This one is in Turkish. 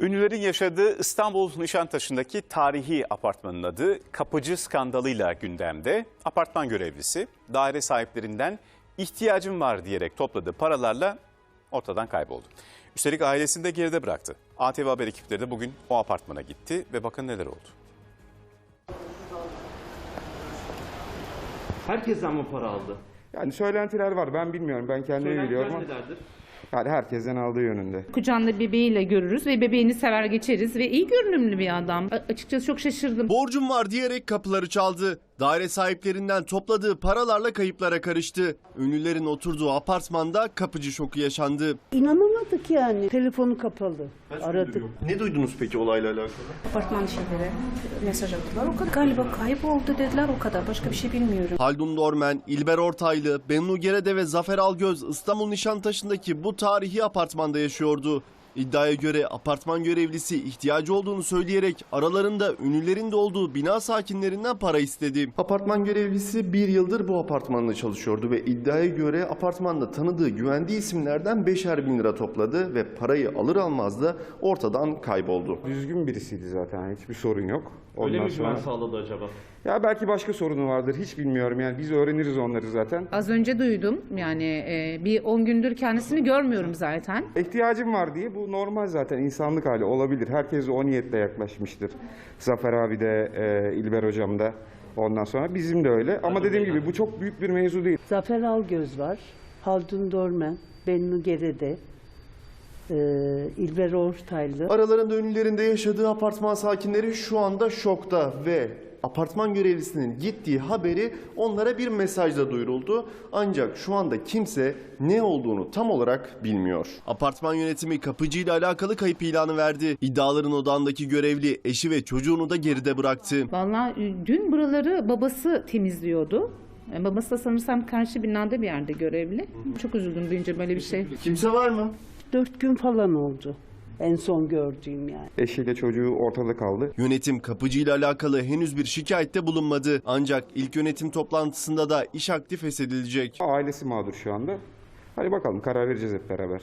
Ünlülerin yaşadığı İstanbul Nişantaşı'ndaki tarihi apartmanın adı kapıcı skandalıyla gündemde. Apartman görevlisi daire sahiplerinden ihtiyacım var diyerek topladığı paralarla ortadan kayboldu. Üstelik ailesini de geride bıraktı. ATV Haber ekipleri de bugün o apartmana gitti ve bakın neler oldu. Herkesten mi para aldı? Yani söylentiler var ben bilmiyorum ben kendimi biliyorum ama nelerdir? Yani herkesten aldığı yönünde. kucağında bebeğiyle görürüz ve bebeğini sever geçeriz ve iyi görünümlü bir adam. A- açıkçası çok şaşırdım. Borcum var diyerek kapıları çaldı. Daire sahiplerinden topladığı paralarla kayıplara karıştı. Ünlülerin oturduğu apartmanda kapıcı şoku yaşandı. İnanamadık yani. Telefonu kapalı. Aradık. Ne duydunuz peki olayla alakalı? apartman şeylere mesaj attılar. O kadar. Galiba kayboldu dediler o kadar. Başka bir şey bilmiyorum. Haldun Dormen, İlber Ortaylı, Bennu Gerede ve Zafer Algöz İstanbul Nişantaşı'ndaki bu tarihi apartmanda yaşıyordu. İddiaya göre apartman görevlisi ihtiyacı olduğunu söyleyerek aralarında ünlülerin de olduğu bina sakinlerinden para istedi. Apartman görevlisi bir yıldır bu apartmanda çalışıyordu ve iddiaya göre apartmanda tanıdığı güvendiği isimlerden beşer bin lira topladı ve parayı alır almaz da ortadan kayboldu. Düzgün birisiydi zaten hiçbir sorun yok. Öyle Ondan mi güven sonra sağladı acaba? ya belki başka sorunu vardır hiç bilmiyorum yani biz öğreniriz onları zaten. Az önce duydum yani e, bir 10 gündür kendisini görmüyorum zaten. İhtiyacım var diye bu normal zaten insanlık hali olabilir. Herkes o niyetle yaklaşmıştır. Zafer abi de e, İlber hocam da ondan sonra bizim de öyle. Ama dediğim gibi bu çok büyük bir mevzu değil. Zafer Algöz var. Haldun Dormen. Bennu Gerede. E, İlber Ortaylı. Aralarında ünlülerin de yaşadığı apartman sakinleri şu anda şokta ve apartman görevlisinin gittiği haberi onlara bir mesajla duyuruldu. Ancak şu anda kimse ne olduğunu tam olarak bilmiyor. Apartman yönetimi kapıcıyla alakalı kayıp ilanı verdi. İddiaların odağındaki görevli eşi ve çocuğunu da geride bıraktı. Vallahi e, dün buraları babası temizliyordu. E, Babası da sanırsam karşı binada bir yerde görevli. Çok üzüldüm duyunca böyle bir şey. Kimse var mı? Dört gün falan oldu. En son gördüğüm yani. Eşiyle çocuğu ortada kaldı. Yönetim kapıcıyla alakalı henüz bir şikayette bulunmadı. Ancak ilk yönetim toplantısında da iş aktif feshedilecek. Ailesi mağdur şu anda. Hadi bakalım karar vereceğiz hep beraber.